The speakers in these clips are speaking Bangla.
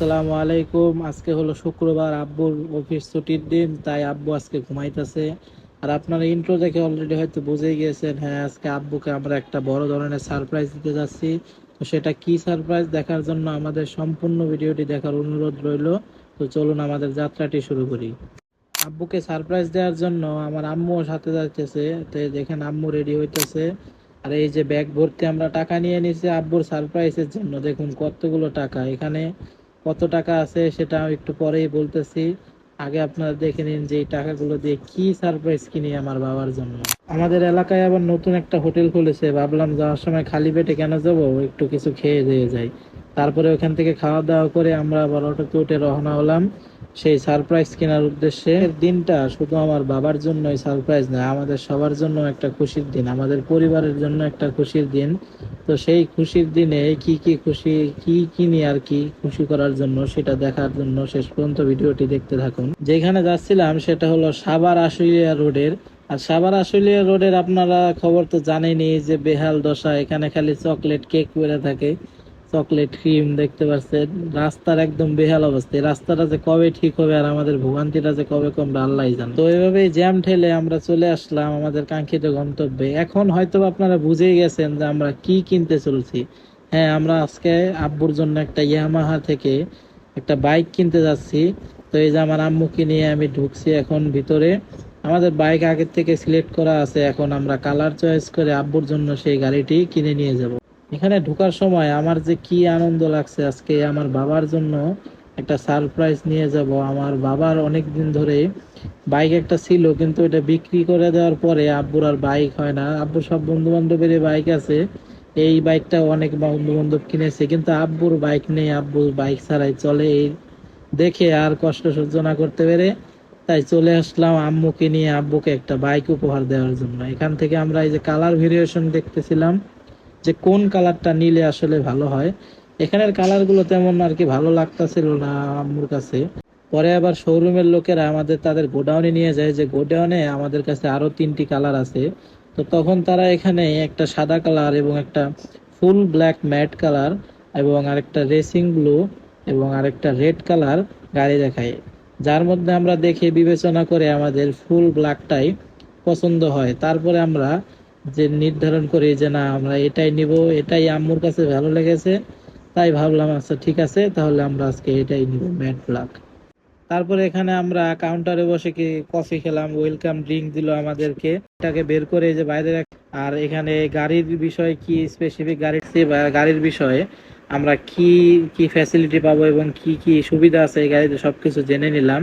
আসসালামু আলাইকুম। আজকে হলো শুক্রবার, আব্বুর অফিস ছুটির দিন, তাই আব্বু আজকে ঘুমাইতেছে। আর আপনারা ইন্ট্রো দেখে অলরেডি হয়তো বুঝে গিয়েছেন হ্যাঁ আজকে আব্বুকে আমরা একটা বড় ধরনের সারপ্রাইজ দিতে যাচ্ছি। তো সেটা কি সারপ্রাইজ দেখার জন্য আমাদের সম্পূর্ণ ভিডিওটি দেখার অনুরোধ রইল। তো চলুন আমাদের যাত্রাটি শুরু করি। আব্বুকে সারপ্রাইজ দেওয়ার জন্য আমার আম্মুও সাথে যাইতেছে। তো দেখেন আম্মু রেডি হইতেছে। আর এই যে ব্যাগ ভর্তি আমরা টাকা নিয়ে নিছি আব্বুর সারপ্রাইজের জন্য। দেখুন কতগুলো টাকা। এখানে কত টাকা আছে সেটা একটু পরেই বলতেছি। আগে আপনারা দেখে নিন যে এই টাকাগুলো দিয়ে কি সারপ্রাইজ কিনি আমার বাবার জন্য। আমাদের এলাকায় আবার নতুন একটা হোটেল খুলেছে, ভাবলাম যাওয়ার সময় খালি পেটে কেন যাব, একটু কিছু খেয়ে দিয়ে যাই। তারপরে ওখান থেকে খাওয়া দাওয়া করে আমরা আবার অটোতে উঠে রওনা হলাম। সেই সারপ্রাইজ কেনার উদ্দেশ্যে দিনটা শুধু আমার বাবার জন্যই সারপ্রাইজ না আমাদের সবার জন্য একটা খুশির দিন, আমাদের পরিবারের জন্য একটা খুশির দিন। তো সেই খুশির দিনে কি কি খুশি, কি কিনি আর কি খুশি করার জন্য সেটা দেখার জন্য শেষ পর্যন্ত ভিডিওটি দেখতে থাকুন। যেখানে যাচ্ছিলাম সেটা হলো সাবার আশুলিয়া রোডের। আর সাবার আশুলিয়া রোডের আপনারা খবর তো জানেনই যে বেহাল দশা, এখানে খালি চকলেট কেক পড়ে থাকে। চকলেট, ক্রিম দেখতে পাচ্ছেন রাস্তার একদম বেহাল অবস্থা। রাস্তাটা যে কবে ঠিক হবে আর আমাদের ভোগান্তিটা যে কবে কমবে আল্লাহ জান। তো এইভাবে জ্যাম ঠেলে আমরা চলে আসলাম আমাদের কাঙ্ক্ষিত গন্তব্যে। এখন হয়তো আপনারা বুঝেই গেছেন যে আমরা কি কিনতে চলছি। হ্যাঁ আমরা আজকে আব্বুর জন্য একটা ইয়ামাহা থেকে একটা বাইক কিনতে যাচ্ছি। তো এই যে আমার আম্মুকে নিয়ে আমি ঢুকছি এখন ভিতরে। আমাদের বাইক আগের থেকে সিলেক্ট করা আছে। এখন আমরা কালার চয়েস করে আব্বুর জন্য সেই গাড়িটি কিনে নিয়ে যাব। এখানে ঢোকার সময় আমার যে কি আনন্দ লাগছে আজকে, আমার বাবার জন্য একটা সারপ্রাইজ নিয়ে যাব। আমার বাবার অনেক দিন ধরে বাইক একটা ছিল, কিন্তু এটা বিক্রি করে দেওয়ার পরে আব্বুর আর বাইক হয় না। আব্বু সব বন্ধু বান্ধবের বাইক আছে। এই বাইকটা অনেক বন্ধু বান্ধব কিনেছে, কিন্তু আব্বুর বাইক নেই। আব্বুর বাইক ছাড়াই চলে। এই দেখে আর কষ্ট সহ্য না করতে পেরে তাই চলে আসলাম আম্মুকে নিয়ে, আব্বুকে একটা বাইক উপহার দেওয়ার জন্য। এখান থেকে আমরা এই যে কালার ভেরিয়েশন দেখতেছিলাম। যে কোন কালারটা নিলে আসলে ভালো হয়। এখানের কালারগুলো তেমন আর কি ভালো লাগতেছিল না আম্মুর কাছে। পরে আবার শোরুমের লোকেরা আমাদের তাদের গোডাউনে নিয়ে যায় যে গোডাউনে আমাদের কাছে আরও তিনটি কালার আছে। তো তখন তারা এখানে একটা সাদা কালার এবং একটা ফুল ব্ল্যাক ম্যাট কালার এবং আরেকটা রেসিং ব্লু এবং আরেকটা রেড কালার গাড়ি দেখায়। যার মধ্যে আমরা দেখে বিবেচনা করে আমাদের ফুল ব্ল্যাকটাই পছন্দ হয়। তারপরে আমরা যে নির্ধারণ করি যে না, আমরা এটাই নিব, এটাই আম্মুর কাছে ভালো লেগেছে, তাই ভাবলাম আচ্ছা ঠিক আছে, তাহলে আমরা আজকে এটাই নিব ম্যাট ব্ল্যাক তারপরে এখানে আমরা কাউন্টারে বসে কি কফি খেলাম ওয়েলকাম ড্রিঙ্ক দিল আমাদেরকে। এটাকে বের করে যে বাইরে আর এখানে গাড়ির বিষয়ে কি স্পেসিফিক গাড়ির গাড়ির বিষয়ে আমরা কি কি ফ্যাসিলিটি পাবো এবং কি কি সুবিধা আছে এই গাড়িতে সবকিছু জেনে নিলাম।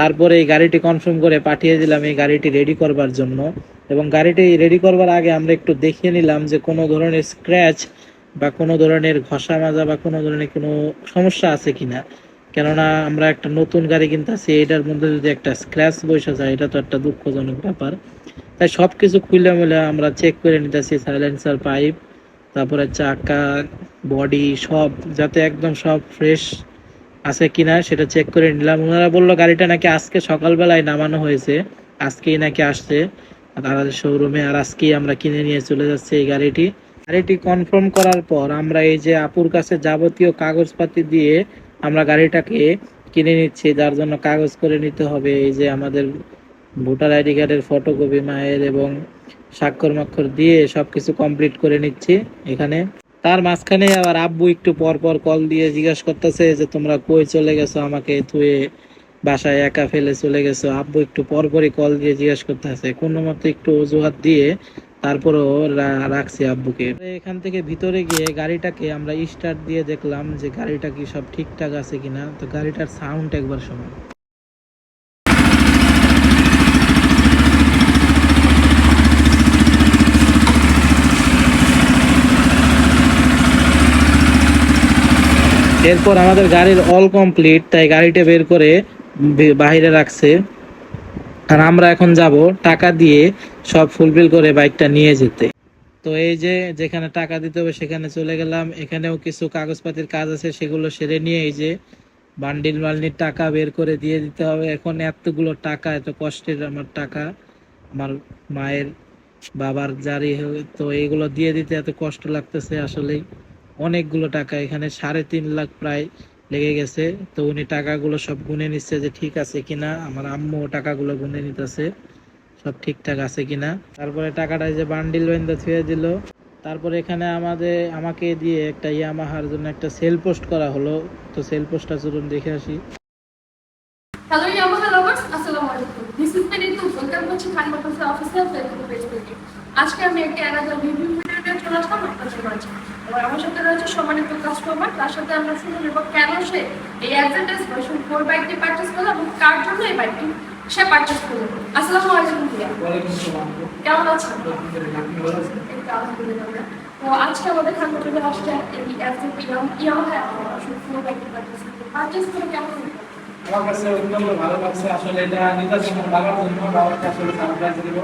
তারপরে এই গাড়িটি কনফার্ম করে পাঠিয়ে দিলাম, এই গাড়িটি রেডি করবার জন্য। এবং গাড়িটি রেডি করবার আগে আমরা একটু দেখিয়ে নিলাম যে কোনো ধরনের স্ক্র্যাচ বা কোনো ধরনের ঘষা মাজা বা কোনো ধরনের কোনো সমস্যা আছে কিনা। কেননা আমরা একটা নতুন গাড়ি কিনতেছি এটার মধ্যে যদি একটা স্ক্র্যাচ বসে যায়, এটা তো একটা দুঃখজনক ব্যাপার। তাই সব কিছু খুলে মিলে আমরা চেক করে নিতেছি সাইলেন্সার পাইপ তারপরে চাকা বডি সব, যাতে একদম সব ফ্রেশ আছে কিনা সেটা চেক করে নিলাম। ওনারা বলল, গাড়িটা নাকি আজকে সকালবেলায় নামানো হয়েছে। আজকেই নাকি আসছে। তাদের শোরুমে আর আজকেই আমরা কিনে নিয়ে চলে যাচ্ছি এই গাড়িটি। গাড়িটি কনফার্ম করার পর আমরা এই যে আপুর কাছে যাবতীয় কাগজপাতি দিয়ে আমরা গাড়িটাকে কিনে নিচ্ছি। যার জন্য কাগজ করে নিতে হবে। এই যে আমাদের ভোটার আইডি কার্ডের ফটোকপি মায়ের এবং স্বাক্ষর মাক্ষর দিয়ে সবকিছু কমপ্লিট করে নিচ্ছি এখানে। তার মাঝখানে আবার আব্বু একটু পর পর কল দিয়ে জিজ্ঞাসা করতেছে যে, তোমরা কই চলে গেছো? আমাকে থুয়ে বাসায় একা ফেলে চলে গেছো? আব্বু একটু পর পরই কল দিয়ে জিজ্ঞাসা করতেছে। কোনো মতো একটু অজুহাত দিয়ে তারপরও রাখছি আব্বুকে। এখান থেকে ভিতরে গিয়ে গাড়িটাকে আমরা স্টার্ট দিয়ে দেখলাম যে, গাড়িটা কি সব ঠিকঠাক আছে কিনা? তো গাড়িটার সাউন্ড একবার শোনো। এরপর আমাদের গাড়ির অল কমপ্লিট তাই গাড়িটা বের করে বাইরে রাখছে। আর আমরা এখন যাব টাকা দিয়ে সব ফুলফিল করে বাইকটা নিয়ে যেতে। তো এই যে যেখানে টাকা দিতে হবে সেখানে চলে গেলাম। এখানেও কিছু কাগজপাতির কাজ আছে, সেগুলো সেরে নিয়ে এই যে বান্ডিল বান্ডিল টাকা বের করে দিয়ে দিতে হবে। এখন এতগুলো টাকা, এত কষ্টের আমার টাকা, আমার মায়ের, বাবার জারি তো এইগুলো দিয়ে দিতে এত কষ্ট লাগতেছে আসলেই। অনেকগুলো টাকা, এখানে সাড়ে তিন লাখ প্রায় লেগে গেছে। তো উনি টাকাগুলো সব গুনে নিচ্ছে যে ঠিক আছে কিনা, আমার আম্মু টাকাগুলো গুনে নিতেছে, সব ঠিকঠাক আছে কিনা। তারপরে টাকাটা যে বান্ডিল বেঁধে থুয়ে দিল। তারপরে এখানে আমাদের, আমাকে দিয়ে একটা ইয়ামাহার জন্য একটা সেল পোস্ট করা হলো। তো সেল পোস্টটা চলুন দেখে আসি। হ্যালো ইয়ামাহা আসসালামু আলাইকুম। দিস ইজ ওয়েলকাম খান মোটরসের অফিসিয়াল ফেসবুক পেজ আজকে আমি একটা রিভিউ ভিডিও নিয়ে চলে আসলাম। আপনাদের মাঝে এবার আমার সাথে রয়েছে সম্মানিত কাস্টমার তার সাথে আমরা শুনে নেব কেন সে এই অ্যাডভান্টেজ ভার্সন ফোর বাইকটি পারচেস করল এবং কার জন্য এই বাইকটি সে পারচেস করল। আসসালামু আলাইকুম ভাইয়া। কেমন আছেন? তো আজকে আমাদের খান মোটরে আসছে এই অ্যাডভান্টেজ ইয়ামাহা ভার্সন বাইকটি পারচেস করল পারচেস করে কেমন আমার কাছে অত্যন্ত ভালো লাগছে। আসলে এটা নিতে যখন বাবার জন্য আসলে সারপ্রাইজ দিব।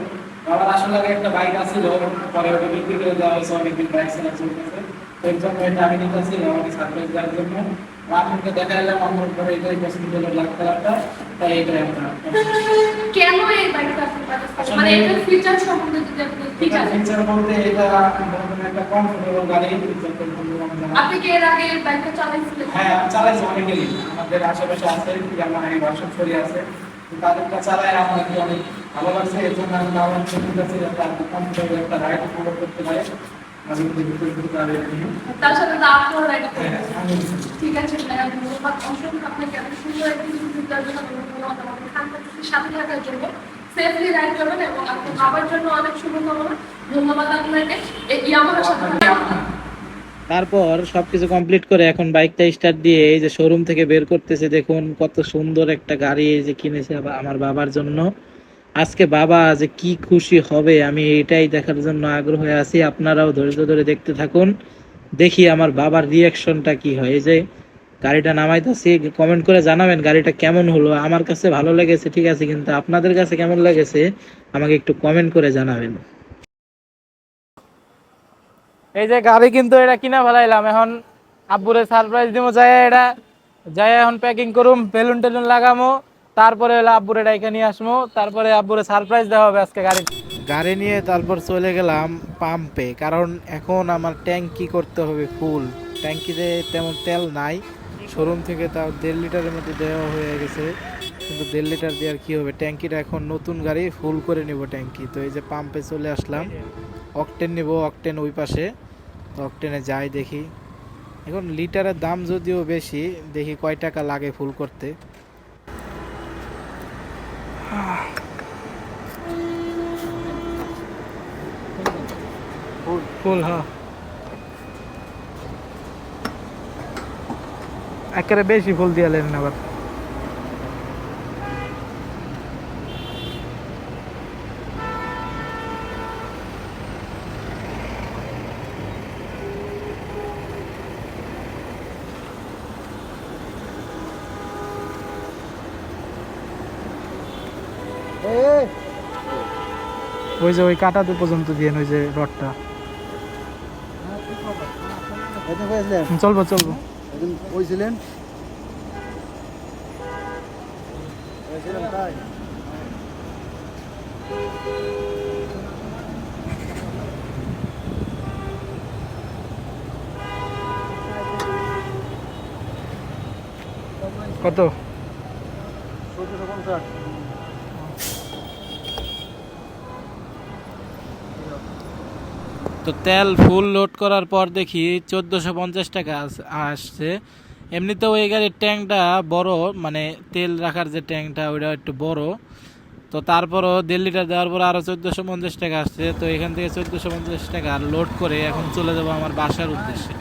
বাবার আসলে আগে একটা বাইক আছিল পরে ওটা বিক্রি করে দেওয়া হয়েছে অনেকদিন বাইক সেলার চলতেছে। তো এর জন্য এটা আমি নিতেছি বাবাকে সারপ্রাইজ দেওয়ার জন্য। আপনাকে দেখা এলাম আমার পরে এটাই পছন্দ হলো ব্ল্যাক কালারটা তাই এটাই আমরা কেন এই বাইকটা মানে এটার ফিচার সম্বন্ধে যদি আপনি ঠিক আছে। ফিচার বলতে এটা একটা কমফোর্টেবল গাড়ি আপনি কি এর আগে বাইকটা চালাইছিলেন? হ্যাঁ চালাইছি অনেকেরই। আমাদের আশেপাশে আছে যেমন এই বর্ষণ ছড়ি আছে তাদেরটা চালাই আমার কি অনেক ভালো লাগছে এর জন্য আমি আমার একটা রাইড উপভোগ করতে পারি। আমি তার সাথে তো আপনার রাইড হ্যাঁ, ঠিক আছে ধন্যবাদ। অসংখ্য আপনাকে এত সুন্দর একটি সুযোগ জন্য ধন্যবাদ। আমাদের সাথে থাকার জন্য সেফলি রাইড করবেন এবং আপনার বাবার জন্য অনেক শুভকামনা। ধন্যবাদ আপনাকে। এই ইয়ামাহার সাথে তারপর সবকিছু কমপ্লিট করে এখন বাইকটা স্টার্ট দিয়ে এই যে শোরুম থেকে বের করতেছে দেখুন কত সুন্দর একটা গাড়ি এই যে কিনেছে আমার বাবার জন্য। আজকে বাবা যে কি খুশি হবে, আমি এটাই দেখার জন্য আগ্রহ আছি। আপনারাও ধৈর্য ধরে দেখতে থাকুন। দেখি আমার বাবার রিয়াকশনটা কি হয়। এই যে গাড়িটা নামাইতেছি কমেন্ট করে জানাবেন গাড়িটা কেমন হলো। আমার কাছে ভালো লেগেছে, ঠিক আছে, কিন্তু আপনাদের কাছে কেমন লেগেছে, আমাকে একটু কমেন্ট করে জানাবেন। এই যে গাড়ি কিন্তু এটা কিনা ফেলাইলাম। এখন আব্বুরে সারপ্রাইজ দিব যাই এটা যাই এখন প্যাকিং করুম বেলুন টেলুন লাগামো। তারপরে হলো আব্বুরে ডাইকে নিয়ে আসব তারপরে আব্বুরে সারপ্রাইজ দেওয়া হবে আজকে গাড়ি গাড়ি নিয়ে তারপর চলে গেলাম পাম্পে কারণ এখন আমার ট্যাঙ্কি করতে হবে ফুল ট্যাঙ্কিতে তেমন তেল নাই শোরুম থেকে তাও দেড় লিটারের মতো দেওয়া হয়ে গেছে, কিন্তু দেড় লিটার দিয়ে আর কি হবে? ট্যাঙ্কিটা এখন নতুন গাড়ি ফুল করে নেব ট্যাঙ্কি। তো এই যে পাম্পে চলে আসলাম অকটেন নিব অকটেন ওই পাশে। তো অকটেনে যাই দেখি। এখন লিটারের দাম যদিও বেশি, দেখি কয় টাকা লাগে ফুল করতে। ফুল। হ্যাঁ। একেবারে বেশি ফুল দিয়ে আবার। ওই যে ওই কাটাতে পর্যন্ত দিয়ে ওই যে রডটা। চলবো চলবো। বলছিলেন কত? চোদ্দশো পঞ্চাশ। তো তেল ফুল লোড করার পর দেখি চোদ্দোশো পঞ্চাশ টাকা আসছে। এমনিতেও এই গাড়ির ট্যাঙ্কটা বড় মানে তেল রাখার যে ট্যাঙ্কটা ওইটা একটু বড়। তো তারপরও দিল্লিটা দেওয়ার পর আরও চোদ্দোশো পঞ্চাশ টাকা আসছে। তো এখান থেকে চোদ্দোশো পঞ্চাশ টাকা লোড করে এখন চলে যাব আমার বাসার উদ্দেশ্যে।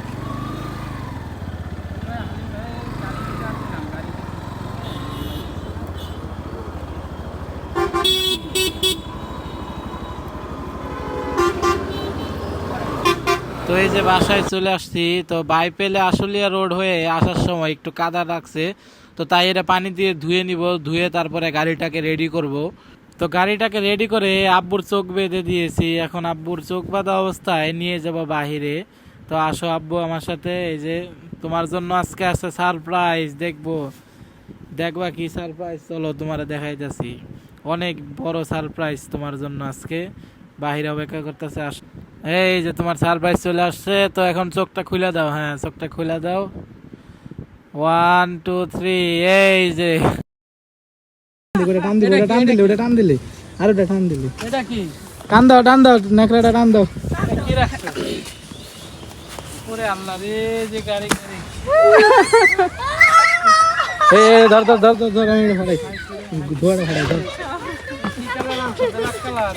তো এই যে বাসায় চলে আসছি, তো বাইপেলে আশুলিয়া রোড হয়ে আসার সময় একটু কাদা রাখছে তো তাই এটা পানি দিয়ে ধুয়ে নিব, ধুয়ে তারপরে গাড়িটাকে রেডি করব। তো গাড়িটাকে রেডি করে আব্বুর চোখ বেঁধে দিয়েছি, এখন আব্বুর চোখ বাঁধা অবস্থায় নিয়ে যাব বাহিরে। তো আসো আব্বু আমার সাথে, এই যে তোমার জন্য আজকে আছে সারপ্রাইজ দেখব। দেখবা কি সারপ্রাইজ চলো তোমার দেখাইতেছি। অনেক বড় সারপ্রাইজ তোমার জন্য আজকে। বাহিরে অপেক্ষা করতেছে আস এই যে তোমার সারপ্রাইজ চলে আসছে তো এখন চোখটা খুলে দাও হ্যাঁ চোখটা খুলে দাও। ওয়ান টু থ্রি এই যে। ওটা টান দিলে টান দিলে ওটা টান দিলে আর ওটা টান দিলে। এটা কি? টান দাও টান দাও নেকড়াটা টান দাও। কি রাখছো? ওরে আল্লাহ রে যে গাড়ি গাড়ি। এ এ, ধর ধর ধর ধর ধর আমি এটা ধোয়াটা ফাড়াই ধর। Black colour.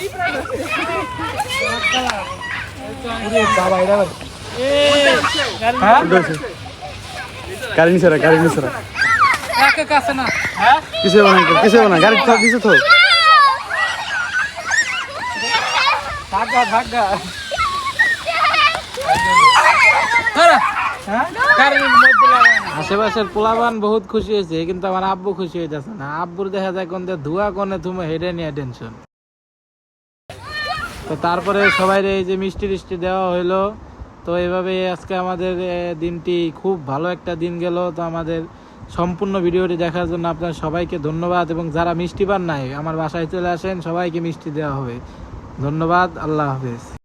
হ্যাঁ? গাড়ি নিচে গাড়ি নিচে কাছে না হ্যাঁ গাড়ি তো ভাগা ভাগা হ্যাঁ? লাগানো। আশেপাশের পোলাবান বহুত খুশি হয়েছে কিন্তু আমার আব্বু খুশি হইতেছে না। আব্বুর দেখা যায় কোন ধোয়া কোনে তুমি হেডে নিয়ে টেনশন। তো তারপরে সবাই এই যে মিষ্টি টিষ্টি দেওয়া হইল। তো এভাবে আজকে আমাদের দিনটি খুব ভালো একটা দিন গেল। তো আমাদের সম্পূর্ণ ভিডিওটি দেখার জন্য আপনার সবাইকে ধন্যবাদ এবং যারা মিষ্টি পান নাই, আমার বাসায় চলে আসেন, সবাইকে মিষ্টি দেওয়া হবে। ধন্যবাদ, আল্লাহ হাফেজ।